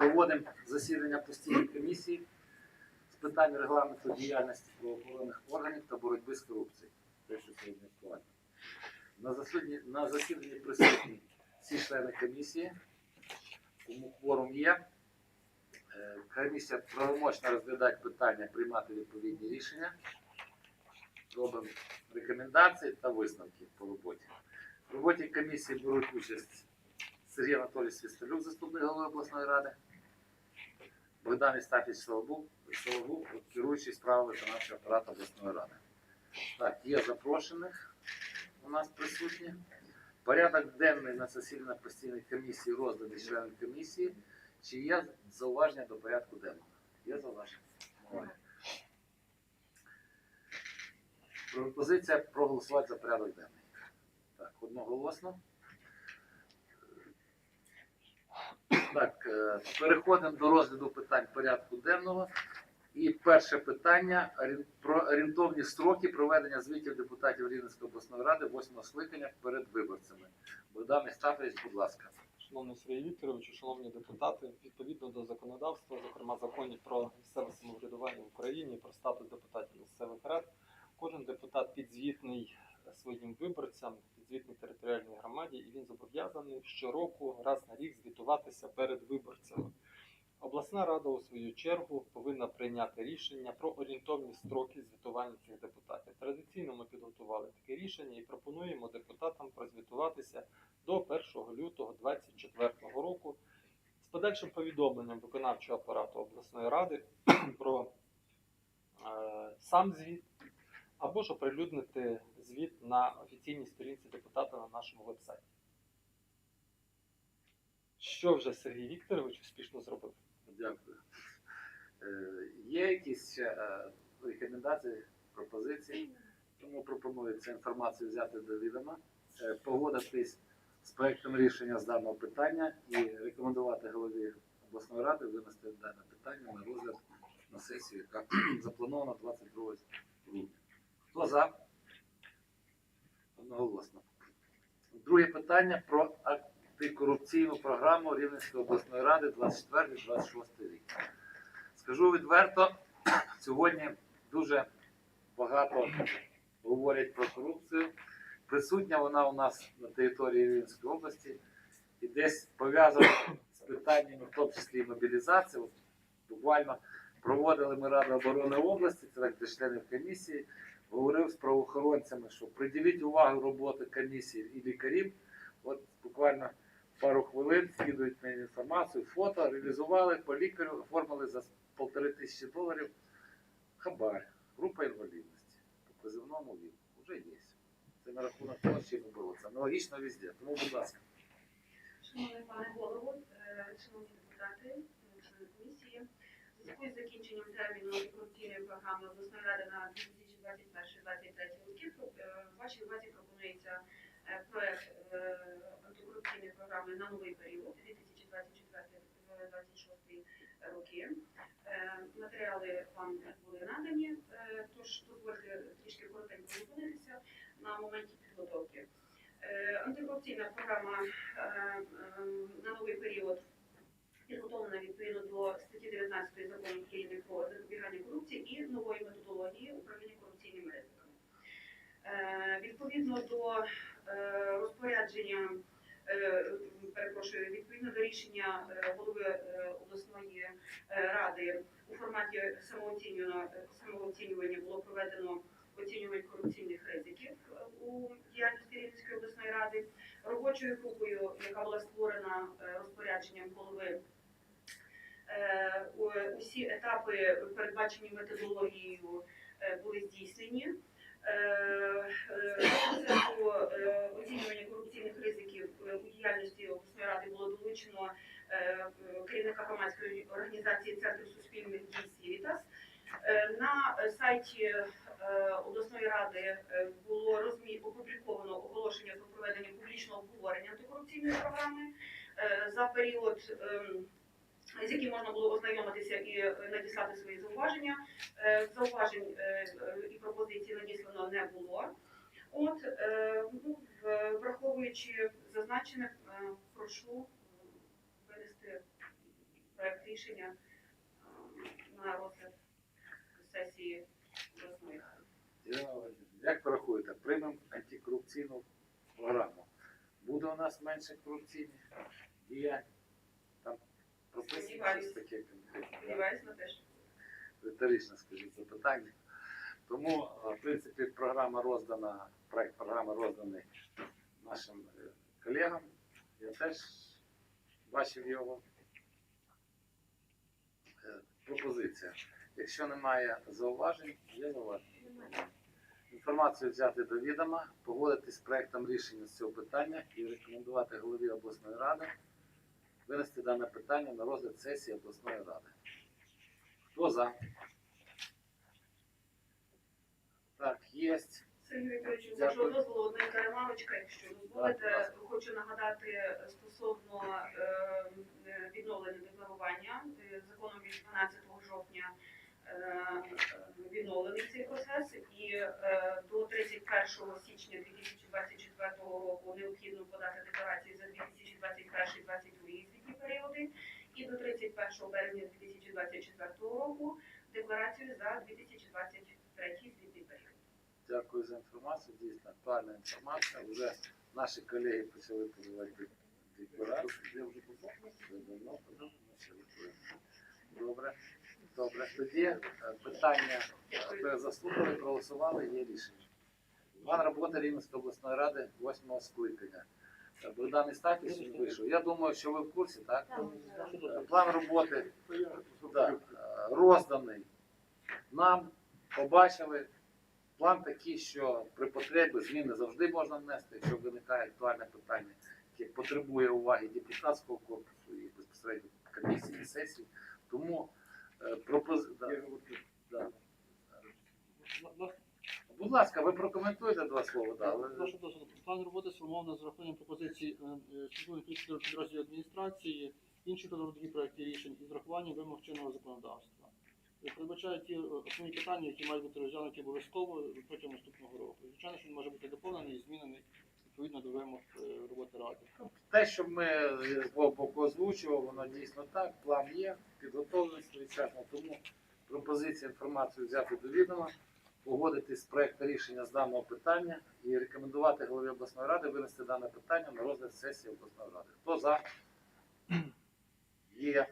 проводимо засідання постійної комісії з питань регламенту діяльності правоохоронних органів та боротьби з корупцією. Те, що сьогодні актуально. На засіданні, на засіданні присутні всі члени комісії, тому кворум є. Е, Комісія правомочна розглядати питання, приймати відповідні рішення. Робимо рекомендації та висновки по роботі. В роботі комісії беруть участь Сергій Анатолій Свістолюк, заступник голови обласної ради, Богдан Істафіч Солобук, керуючий справами виконавчого апарату обласної ради. Так, є запрошених у нас присутні. Порядок денний на засідання постійної комісії розданий членам комісії. Чи є зауваження до порядку денного? Є зауваження? Пропозиція проголосувати за порядок денний. Так, одноголосно. Так, е, переходимо до розгляду питань порядку денного. І перше питання про орієнтовні строки проведення звітів депутатів Рівненської обласної ради 8 скликання перед виборцями. Богдан Істафович, будь ласка. Шановний Сергій Вікторович, шановні депутати, відповідно до законодавства, зокрема законів про місцеве самоврядування в Україні, про статус депутатів місцевих рад, кожен депутат підзвітний своїм виборцям, підзвітний територіальній громаді, і він зобов'язаний щороку раз на рік звітуватися перед виборцями. Обласна рада, у свою чергу, повинна прийняти рішення про орієнтовні строки звітування цих депутатів. Традиційно ми підготували таке рішення і пропонуємо депутатам прозвітуватися до 1 лютого 2024 року з подальшим повідомленням виконавчого апарату обласної ради про е, сам звіт, або ж оприлюднити звіт на офіційній сторінці депутата на нашому вебсайті. Що вже Сергій Вікторович успішно зробив? Дякую. Е, Є якісь е, рекомендації, пропозиції? Тому пропоную цю інформацію взяти до відома, е, погодитись з проектом рішення з даного питання і рекомендувати голові обласної ради винести дане питання на розгляд на сесію, яка запланована 22 грудня. Хто за? Одноголосно. Друге питання про антикорупційну програму Рівненської обласної ради 24-26 рік. Скажу відверто, сьогодні дуже багато говорять про корупцію. Присутня вона у нас на території Рівненської області і десь пов'язана з питаннями, в тому числі і мобілізації. От Буквально проводили ми Раду оборони області, це так членів комісії, говорив з правоохоронцями, що приділіть увагу роботи комісії і лікарів. От буквально пару хвилин скидують мені інформацію, фото, реалізували по лікарю, оформили за полтори тисячі доларів хабар, група інвалідності по позивному віку. Вже є. Це на рахунок того, чим ми боротися. Аналогічно везде. Тому, будь ласка. Шановний пане голово, е, шановні депутати, члени комісії, у зв'язку з закінченням терміну антикорупційної програми обласної ради на 2021-2023 роки е, вашій увазі пропонується е, проект е, антикорупційної програми на новий період 2024-2026 роки. Матеріали вам були надані, тож дозвольте трішки коротенько зупинитися на моменті підготовки. Антикорупційна програма на новий період підготовлена відповідно до статті 19 закону України про запобігання корупції і нової методології управління корупційними ризиками. Е, Відповідно до е, розпорядження, е, перепрошую, відповідно до рішення голови обласної ради у форматі самооцінювання, було проведено оцінювань корупційних ризиків у діяльності Рівненської обласної ради. Робочою групою, яка була створена розпорядженням голови, усі етапи, передбачені методологією, е, були здійснені. Е, е, Процесу е, оцінювання корупційних ризиків е, у діяльності обласної ради було долучено е, керівника громадської організації Центру суспільних дій Сівітас. Е, На сайті е, обласної ради е, було розмі... опубліковано оголошення про проведення публічного обговорення антикорупційної програми Е, за період, ем, з яким можна було ознайомитися і е, надіслати свої. Е, Зауважень е, е, і пропозицій надіслано не було. От ну, враховуючи зазначене, прошу винести проект рішення на розгляд сесії обласної ради. Як ви рахуєте, приймемо антикорупційну програму? Буде у нас менше корупційних діянь? Там прописано щось таке Сподіваюсь на те, що риторично скажіть запитання. Тому, е, в принципі, програма роздана, проект програми розданий нашим е, колегам. Я теж бачив його. Е, Пропозиція. Якщо немає зауважень, є зауваження. Інформацію взяти до відома, погодити з проектом рішення з цього питання і рекомендувати голові обласної ради винести дане питання на розгляд сесії обласної ради. Хто за? Так, є. Сергій Вікторович, з Дякую. вашого дозволу одненька ремарочка, якщо дозволите, хочу нагадати стосовно е, е, відновлення декларування. Е, Законом від 12 жовтня е, відновлений цей процес, і е, до 31 січня 2024 року необхідно подати декларації за 2021-2022 звітні періоди, і до 31 березня 2024 року декларацію за 2023 звітний період. Дякую за інформацію. Дійсно актуальна інформація. Вже наші колеги почали подавати готуємо. Добре. Добре. Тоді е, питання е, заслухали, проголосували, є рішення. План роботи Рівненської обласної ради 8 скликання. Е, Богдан Істакіч вийшов. Я думаю, що ви в курсі, так? Е, План роботи да, е, розданий нам, побачили. План такий, що при потребі зміни завжди можна внести, якщо виникає актуальне питання, яке потребує уваги депутатського корпусу і безпосередньо комісії і сесії. Тому пропози... да, да. Будь ласка, ви прокоментуйте два слова. Да, але... Прошу дозволу. План роботи сформовано з урахуванням пропозицій структурних підрозділів підрозділів адміністрації, інших родові проєктів рішень і з урахуванням вимог чинного законодавства. Е, Передбачає ті е, основні питання, які мають бути розглянуті обов'язково протягом наступного року. Звичайно, що він може бути доповнений і змінений відповідно до вимог е, роботи ради. Те, що ми з боку озвучували, воно дійсно так. План є, підготовлений. Тому пропозиція інформацію взяти до відома, погодити з проекту рішення з даного питання і рекомендувати голові обласної ради винести дане питання на розгляд сесії обласної ради. Хто за? Є.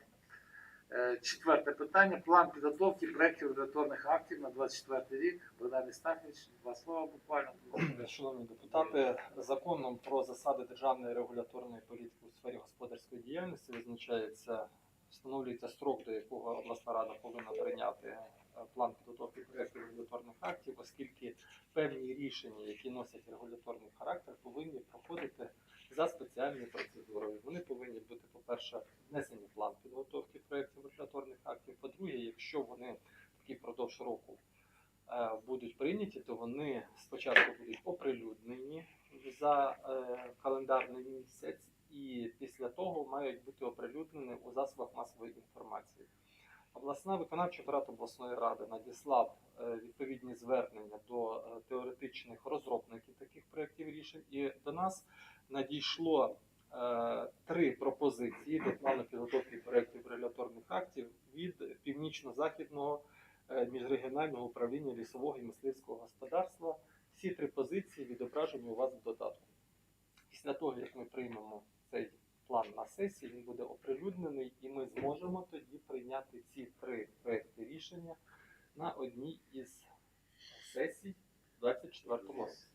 Е, Четверте питання. План підготовки проєктів регуляторних актів на 24 рік. Богдан Істахович, два слова буквально. Шановні депутати, законом про засади державної регуляторної політики у сфері господарської діяльності визначається, встановлюється строк, до якого обласна рада повинна прийняти е, план підготовки проєктів регуляторних актів, оскільки певні рішення, які носять регуляторний характер, повинні проходити за спеціальною процедурою. Вони повинні бути, по-перше, внесені в план підготовки проєктів регуляторних актів. По-друге, якщо вони такі впродовж року е, будуть прийняті, то вони спочатку будуть оприлюднені за е, календарний місяць, і після того мають бути оприлюднені у засобах масової інформації. Обласна виконавча апарат обласної ради надіслав е, відповідні звернення до е, теоретичних розробників таких проєктів рішень, і до нас надійшло е, три пропозиції до плану підготовки проєктів регуляторних актів від північно-західного міжрегіонального управління лісового і мисливського господарства. Всі три позиції відображені у вас в додатку. Після того, як ми приймемо цей план на сесії, він буде оприлюднений, і ми зможемо тоді прийняти ці три проекти рішення на одній із сесій у 2024 році.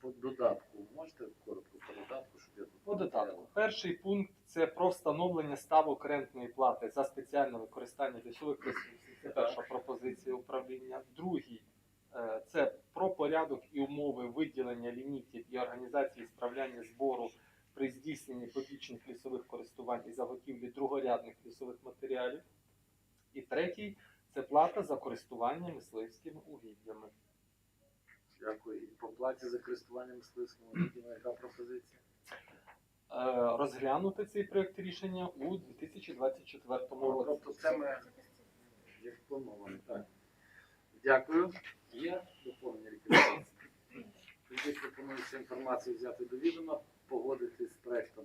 По додатку можете коротко по додатку, щоб я тут По додатку. Перший пункт це про встановлення ставок рентної плати за спеціальне використання лісових ресурсів. Це перша пропозиція управління. Другий е, це про порядок і умови виділення лімітів і організації справляння збору при здійсненні побічних лісових користувань і заготівлі другорядних лісових матеріалів. І третій це плата за користування мисливськими угіддями. Дякую. І по платі за користування мисливським угіддям, яка пропозиція? Е, Розглянути цей проект рішення у 2024 році. Тобто це ми як плановано. Так. Дякую. Є доповнення рекомендації. Тоді пропонується інформацію взяти до відома, погодити з проектом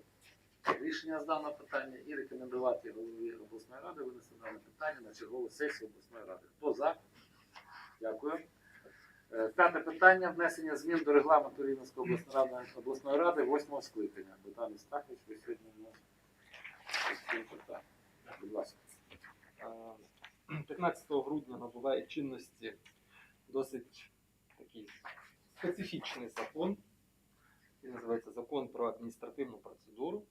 рішення з даного питання і рекомендувати голові обласної ради винести дане питання на чергову сесію обласної ради. Хто за? Дякую. Е, П'яте питання внесення змін до регламенту Рівненської обласної ради, обласної ради восьмого скликання. Богдан Істахович, ви сьогодні у нас. Будь ласка. Е, 15 грудня набуває чинності досить такий специфічний закон, який називається Закон про адміністративну процедуру,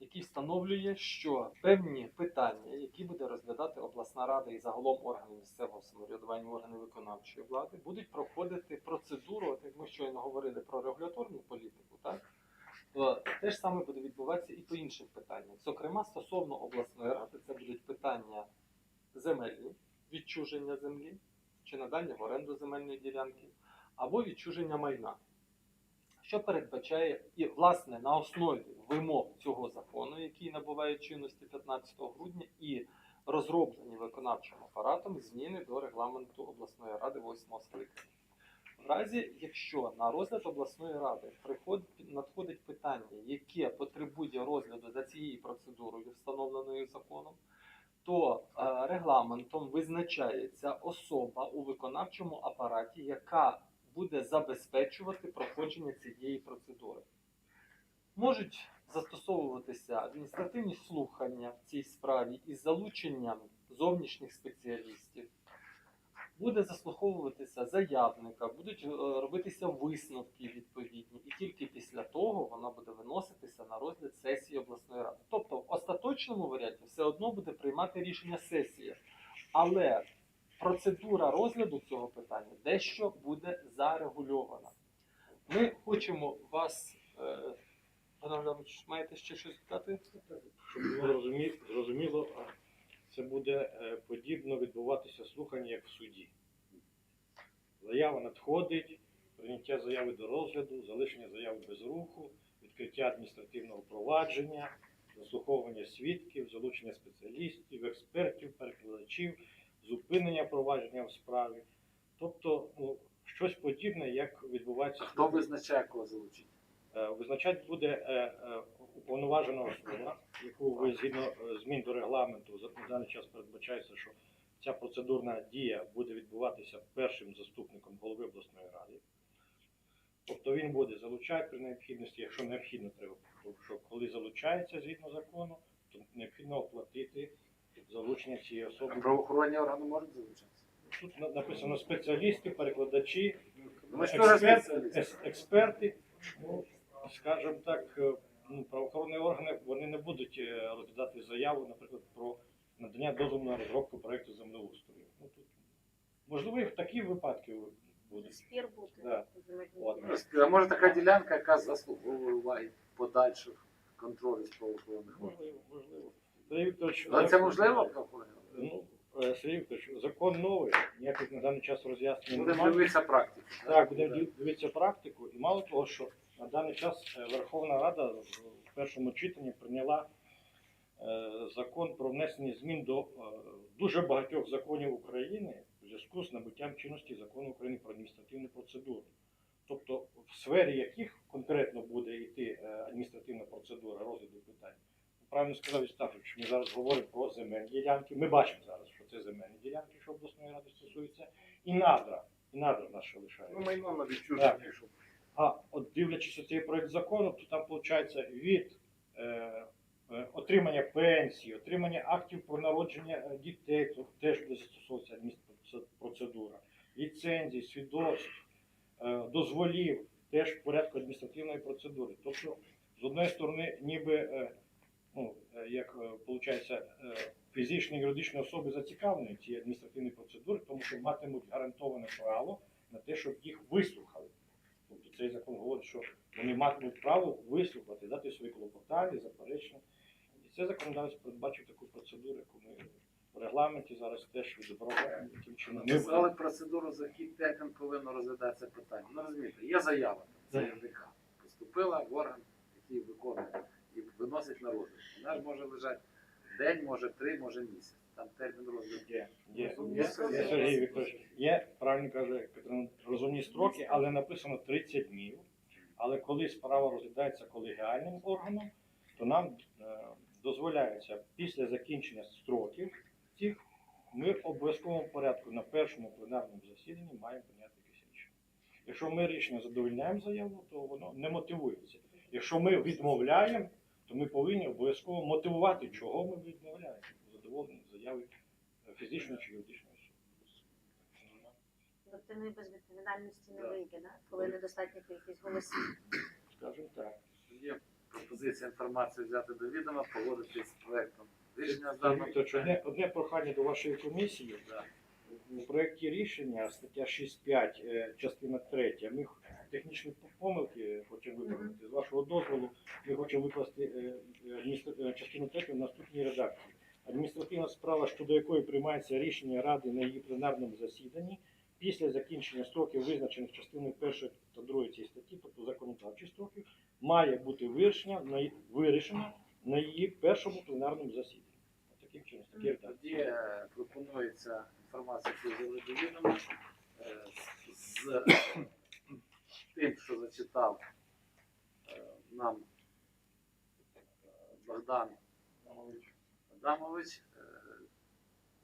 який встановлює, що певні питання, які буде розглядати обласна рада і загалом органи місцевого самоврядування, органи виконавчої влади, будуть проходити процедуру, от як ми щойно говорили про регуляторну політику, так? то те ж саме буде відбуватися і по інших питаннях. Зокрема, стосовно обласної ради, це будуть питання земельні, відчуження землі чи надання в оренду земельної ділянки, або відчуження майна. Що передбачає і, власне, на основі вимог цього закону, який набуває чинності 15 грудня, і розроблені виконавчим апаратом зміни до регламенту обласної ради 8 скликання. В разі, якщо на розгляд обласної ради надходить питання, яке потребує розгляду за цією процедурою, встановленою законом, то е, регламентом визначається особа у виконавчому апараті, яка буде забезпечувати проходження цієї процедури. Можуть застосовуватися адміністративні слухання в цій справі із залученням зовнішніх спеціалістів. Буде заслуховуватися заявника, будуть е, робитися висновки відповідні, і тільки після того вона буде виноситися на розгляд сесії обласної ради. Тобто, в остаточному варіанті все одно буде приймати рішення сесія, але процедура розгляду цього питання дещо буде зарегульована. Ми хочемо вас, е, маєте ще щось додати? Щоб було зрозуміло, це буде е, подібно відбуватися слухання, як в суді. Заява надходить, прийняття заяви до розгляду, залишення заяви без руху, відкриття адміністративного провадження, заслуховування свідків, залучення спеціалістів, експертів, перекладачів, зупинення провадження в справі. Тобто, ну, щось подібне, як відбувається Хто визначає кого залучити? Е, Визначати буде е, е, уповноважена особа, яку ви згідно змін до регламенту за- даний час передбачається, що ця процедурна дія буде відбуватися першим заступником голови обласної ради. Тобто він буде залучати при необхідності, якщо необхідно треба, що коли залучається згідно закону, то необхідно оплатити залучення цієї особи. Правоохоронні органи можуть залучатися? Тут написано спеціалісти, перекладачі, Ну, Ми ж теж Експерт- спеціалісти. експерти, ну, скажімо так, е, ну, правоохоронні органи вони не будуть е, розглядати заяву, наприклад, про надання дозволу на розробку проєкту землеустрою. Ну, тут, можливо, і в такі випадки будуть. Спір бути. Да. От. А може така ділянка, яка заслуговує уваги подальших контролю з правоохоронних органів? Можливо. Сергій Вікторович, Але це можливо органи? Ну, е, Сергій Вікторович, закон новий, ніяких на даний час роз'яснень Будемо немає. дивитися практику. Так, будемо див- дивитися практику, і мало того, що на даний час е, Верховна Рада в в першому читанні прийняла е, закон про внесення змін до е, дуже багатьох законів України в зв'язку з набуттям чинності закону України про адміністративну процедуру. Тобто, в сфері яких конкретно буде йти е, адміністративна процедура розгляду питань. Правильно сказав Істафович, ми зараз говоримо про земельні ділянки. Ми бачимо зараз, що це земельні ділянки, що обласної ради стосується, і надра. І надра нас ще лишається. Ну, майно на відчуження, щоб А от дивлячись цей проект закону, то там виходить від е, е, отримання пенсії, отримання актів про народження е, дітей, то теж буде застосовуватися адміністративна процедура, ліцензій, свідоцтв, е, дозволів, теж в порядку адміністративної процедури. Тобто, з одної сторони, ніби е, ну, е, як виходить, фізичні і юридичні особи зацікавлені в цій адміністративній процедурі, тому що матимуть гарантоване право на те, щоб їх вислухали. Тобто цей закон говорить, що вони матимуть право вислухати, дати свої клопотання, заперечення. І це законодавець передбачив таку процедуру, яку ми в регламенті зараз теж відображаємо, Написали процедуру, за які термін повинно розглядатися питання. Ну розумієте, є заява заявника. Поступила в орган, який виконує і виносить на розгляд. Вона ж може лежати день, може три, може місяць. Там термін розгляду. Є, є, є, є, є, Сергій Вікторович, є, правильно каже Катерина, розумні строки, але написано 30 днів. Але коли справа розглядається колегіальним органом, то нам е, дозволяється після закінчення строків цих ми в обов'язковому порядку на першому пленарному засіданні маємо прийняти якесь рішення. Якщо ми рішення задовольняємо заяву, то воно не мотивується. Якщо ми відмовляємо, то ми повинні обов'язково мотивувати, чого ми відмовляємо задоволення заяви фізичної чи юридичної особи. Тобто ми без відповідальності не вийде, да? коли недостатня кількість голосів. Скажімо так. Є пропозиція інформацію взяти до відома, погодитись з проектом. Рішення Тобто, одне, одне прохання до вашої комісії. Да. У проєкті рішення стаття 6.5, е, частина 3, ми технічні помилки хочемо виправити. З вашого дозволу ми хочемо викласти е, е, частину 3 в наступній редакції. Адміністративна справа, щодо якої приймається рішення Ради на її пленарному засіданні, після закінчення строків, визначених частиною 1 та 2 цієї статті, тобто законодавчих строків, має бути вирішена на її першому пленарному засіданні. Таким чином, редакції. Тоді е, пропонується інформація, яку взяли до відома, е, з тим, що зачитав е, нам е, Богдан Адамович,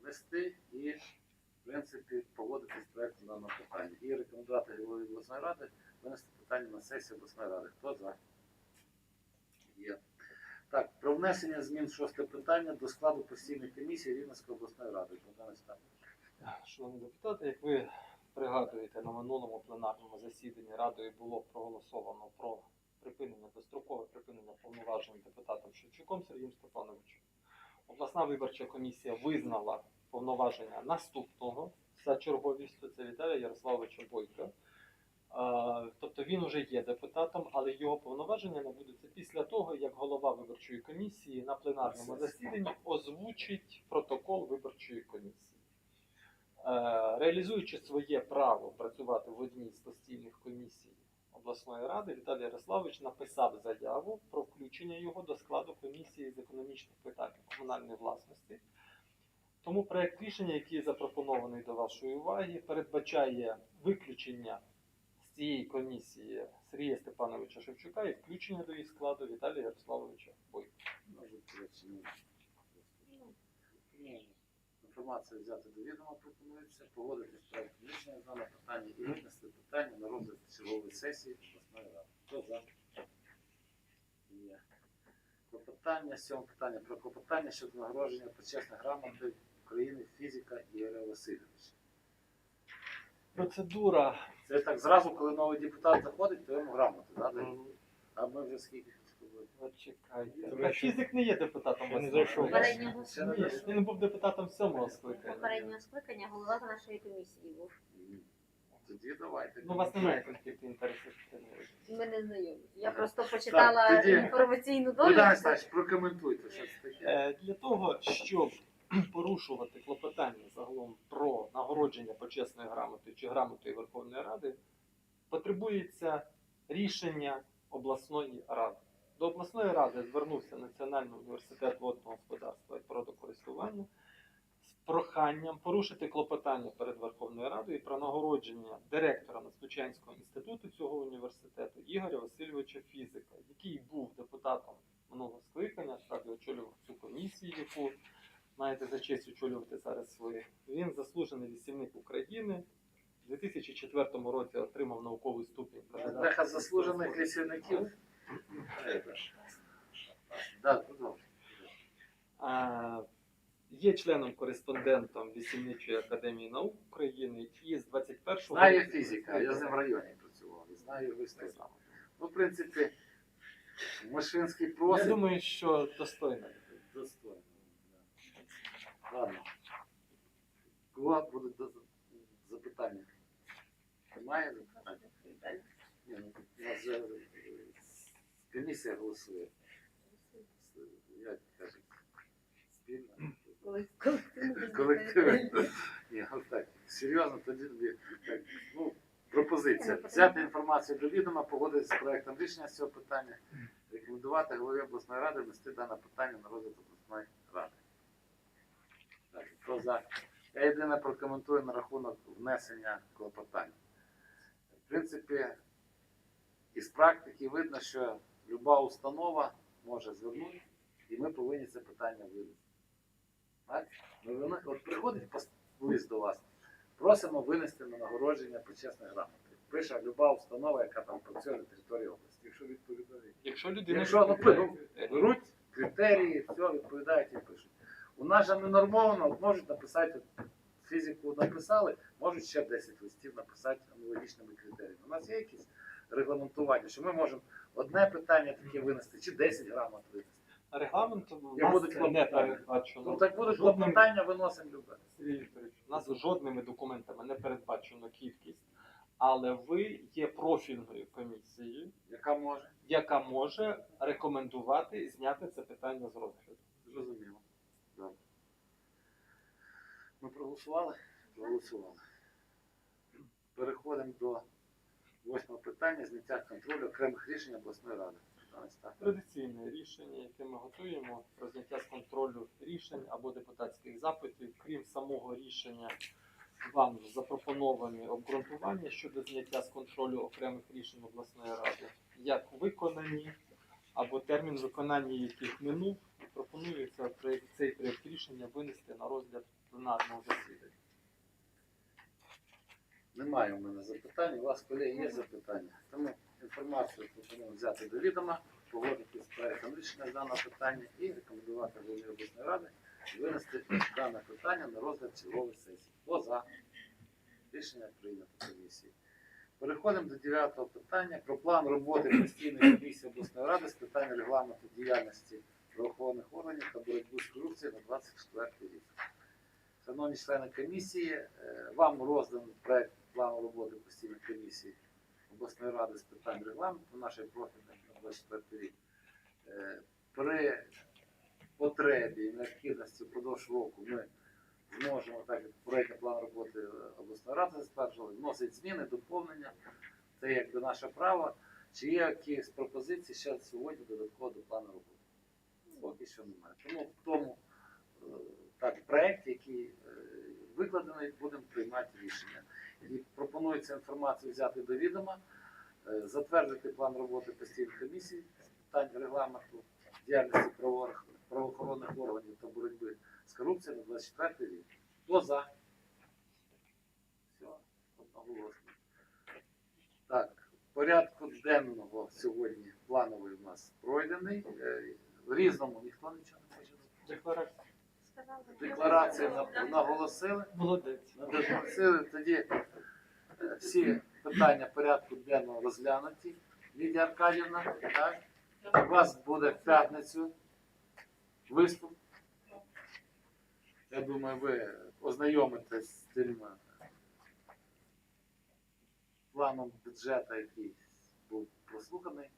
вести і, в принципі, погодитись з проектом даного питання. І рекомендувати голові обласної ради винести питання на сесію обласної ради. Хто за? Є. Так, про внесення змін шосте питання до складу постійної комісії Рівненської обласної ради. Шановні депутати, як ви пригадуєте, на минулому пленарному засіданні Радою було проголосовано про припинення, дострокове припинення повноважень депутатом Шевчуком Сергієм Степановичем. Обласна виборча комісія визнала повноваження наступного за черговістю, це Віталія Ярославовича Бойка. Тобто він уже є депутатом, але його повноваження набудуться після того, як голова виборчої комісії на пленарному засіданні озвучить протокол виборчої комісії. Е, Реалізуючи своє право працювати в одній з постійних комісій обласної ради, Віталій Ярославович написав заяву про включення його до складу комісії з економічних питань та комунальної власності. Тому проект рішення, який запропонований до вашої уваги, передбачає виключення з цієї комісії Сергія Степановича Шевчука і включення до її складу Віталія Ярославовича Бойка. Може, коротше, ну, ну, Інформацію взяти до відома пропонується, погодити з проектом рішення з даного питання і винести питання на розгляд чергової сесії обласної ради. Хто за? Є. Клопотання, сьоме питання про клопотання щодо нагородження почесних грамоти України фізика Ігоря Васильовича. Процедура Це так зразу, коли новий депутат заходить, то йому грамоти, да? дають? а ми вже скільки Почекайте. До фізик не є депутатом не зайшов. Попереднього Ні. Він був депутатом сьомого скликання. попереднього скликання голова нашої комісії був. Тоді давайте. Ну, у вас немає конфлікту інтересів. Ми не знайомі. Я просто почитала Так, тоді- інформаційну Богдан довідку. Стач, прокоментуйте, що це таке. Е, Для того, щоб порушувати клопотання загалом про нагородження почесної грамоти чи грамотою Верховної Ради, потребується рішення обласної ради. До обласної ради звернувся Національний університет водного господарства і природокористування з проханням порушити клопотання перед Верховною Радою про нагородження директора Надзвичайського інституту цього університету Ігоря Васильовича Фізика, який був депутатом минулого скликання, справді очолював цю комісію, яку маєте за честь очолювати зараз ви. Він заслужений лісівник України. У 2004 році отримав науковий ступінь. заслужених лісівників. Є членом-кореспондентом Лісівничої академії наук України і з 21-го Знаю фізика, я з ним в районі працював, знаю само. Ну, в принципі, Машинський Я думаю, що достойно. Достойно. да. Ладно. Кого будуть запитання? Немає запитань? Ні, ну, у нас же е, комісія голосує. Як кажуть, спільно. Колективно. Ні, ну так, серйозно, тоді так, ну, пропозиція. Взяти інформацію до відома, погодити з проектом рішення з цього питання, рекомендувати голові обласної ради внести дане питання на розгляд обласної ради. Так, хто за? Я єдине прокоментую на рахунок внесення клопотань. В принципі, із практики видно, що люба установа може звернути, і ми повинні це питання винести. От приходить лист до вас, просимо винести на нагородження почесних грамоти. Пише люба установа, яка там працює на території області. Якщо відповідає. Якщо людина Якщо, ну, ну, Беруть критерії, все, відповідають і пишуть. У нас же не нормовано, можуть написати, фізику написали, можуть ще 10 листів написати аналогічними критеріями. У нас є якісь регламентування, що ми можемо одне питання таке винести, чи 10 грамот винести. регламентом у нас не передбачено. Ну так буде Жодним- клопотання, виносимо любе. Сергій Вікторович, у нас жодними документами не передбачено кількість, але ви є профільною комісією, Яка може? яка може рекомендувати зняти це питання з розгляду. Зрозуміло. Добре. Ми проголосували? Проголосували. Переходимо до восьмого питання зняття контролю окремих рішень обласної ради. Традиційне рішення, яке ми готуємо про зняття з контролю рішень або депутатських запитів, крім самого рішення, вам запропоновані обґрунтування щодо зняття з контролю окремих рішень обласної ради, як виконані або термін виконання яких минув, пропонується цей проєкт рішення винести на розгляд пленарного засідання. Немає у мене запитань. У вас, колеги, є запитання. Тому інформацію пропоную взяти до відома, погодити з проектом рішення даного питання і рекомендувати голові обласної ради винести дане питання на розгляд чергової сесії. Хто за? Рішення прийнято комісії. Переходимо до дев'ятого питання про план роботи постійної комісії обласної ради з питань регламенту діяльності правоохоронних органів та боротьби з корупцією на 24 рік. Шановні члени комісії, е, вам розданий проект плану роботи постійної комісії обласної ради з питань регламенту нашої профільної на 24 рік. Е, При потребі і необхідності впродовж року ми зможемо, так як проєктний план роботи обласної ради затверджували, вносить зміни, доповнення. Це якби наше право. Чи є якісь пропозиції ще сьогодні додатково до плану роботи? Поки що немає. Тому в тому е, так, проект, який е, викладений, будемо приймати рішення. І пропонується інформацію взяти до відома, е, затвердити план роботи постійної комісії з питань регламенту діяльності правоохоронних органів та боротьби з корупцією на 24 рік. Хто за? Все, одноголосно. Так, порядку денного сьогодні плановий у нас пройдений. Е, В різному ніхто нічого не хоче. На- наголосили. Молодець. Наголосили тоді е, всі питання порядку денного розглянуті. Лідія Аркадівна, так? У вас буде в п'ятницю виступ. Я думаю, ви ознайомитесь з тим е, планом бюджету, який був прослуханий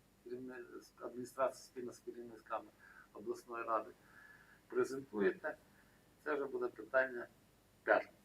адміністрації спільно з керівниками обласної ради. Презентуєте. Це вже буде питання п'ятниці.